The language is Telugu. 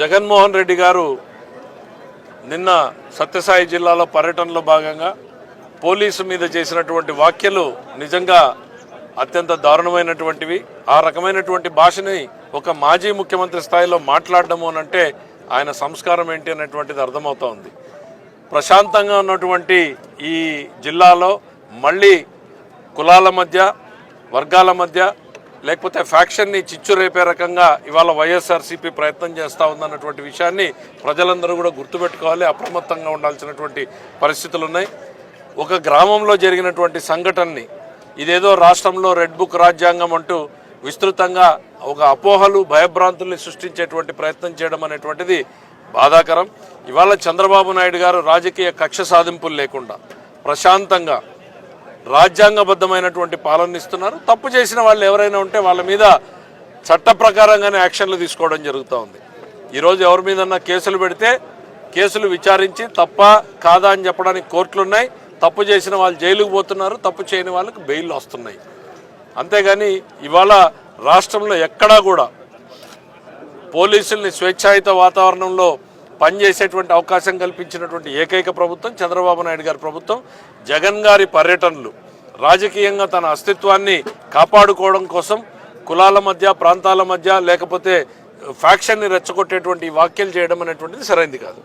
జగన్మోహన్ రెడ్డి గారు నిన్న సత్యసాయి జిల్లాలో పర్యటనలో భాగంగా పోలీసు మీద చేసినటువంటి వ్యాఖ్యలు నిజంగా అత్యంత దారుణమైనటువంటివి. ఆ రకమైనటువంటి భాషని ఒక మాజీ ముఖ్యమంత్రి స్థాయిలో మాట్లాడడము అని అంటే ఆయన సంస్కారం ఏంటి అనేటువంటిది అర్థమవుతా ఉంది. ప్రశాంతంగా ఉన్నటువంటి ఈ జిల్లాలో మళ్ళీ కులాల మధ్య వర్గాల మధ్య లేకపోతే ఫ్యాక్షన్ని చిచ్చు రేపే రకంగా ఇవాళ వైఎస్ఆర్సీపీ ప్రయత్నం చేస్తూ ఉందన్నటువంటి విషయాన్ని ప్రజలందరూ కూడా గుర్తుపెట్టుకోవాలి. అప్రమత్తంగా ఉండాల్సినటువంటి పరిస్థితులు ఉన్నాయి ఒక గ్రామంలో జరిగినటువంటి సంఘటనని ఇదేదో రాష్ట్రంలో రెడ్ బుక్ రాజ్యాంగం అంటూ విస్తృతంగా ఒక అపోహలు భయభ్రాంతుల్ని సృష్టించేటువంటి ప్రయత్నం చేయడం అనేటువంటిది బాధాకరం. ఇవాళ చంద్రబాబు నాయుడు గారు రాజకీయ కక్ష సాధింపులు లేకుండా ప్రశాంతంగా రాజ్యాంగబద్ధమైనటువంటి పాలన ఇస్తున్నారు. తప్పు చేసిన వాళ్ళు ఎవరైనా ఉంటే వాళ్ళ మీద చట్ట ప్రకారంగానే యాక్షన్లు తీసుకోవడం జరుగుతూ ఉంది. ఈరోజు ఎవరి మీదన్నా కేసులు పెడితే కేసులు విచారించి తప్ప కాదా అని చెప్పడానికి కోర్టులున్నాయి. తప్పు చేసిన వాళ్ళు జైలుకు పోతున్నారు. తప్పు చేయని వాళ్ళకి బెయిల్ వస్తున్నాయి. అంతేగాని ఇవాళ రాష్ట్రంలో ఎక్కడా కూడా పోలీసుల్ని స్వేచ్ఛాయుత వాతావరణంలో పనిచేసేటువంటి అవకాశం కల్పించినటువంటి ఏకైక ప్రభుత్వం చంద్రబాబు నాయుడు గారి ప్రభుత్వం. జగన్ గారి పర్యటనలు రాజకీయంగా తన అస్తిత్వాన్ని కాపాడుకోవడం కోసం కులాల మధ్య ప్రాంతాల మధ్య లేకపోతే ఫ్యాక్షన్ని రెచ్చగొట్టేటువంటి వ్యాఖ్యలు చేయడం అనేటువంటిది సరైంది కాదు.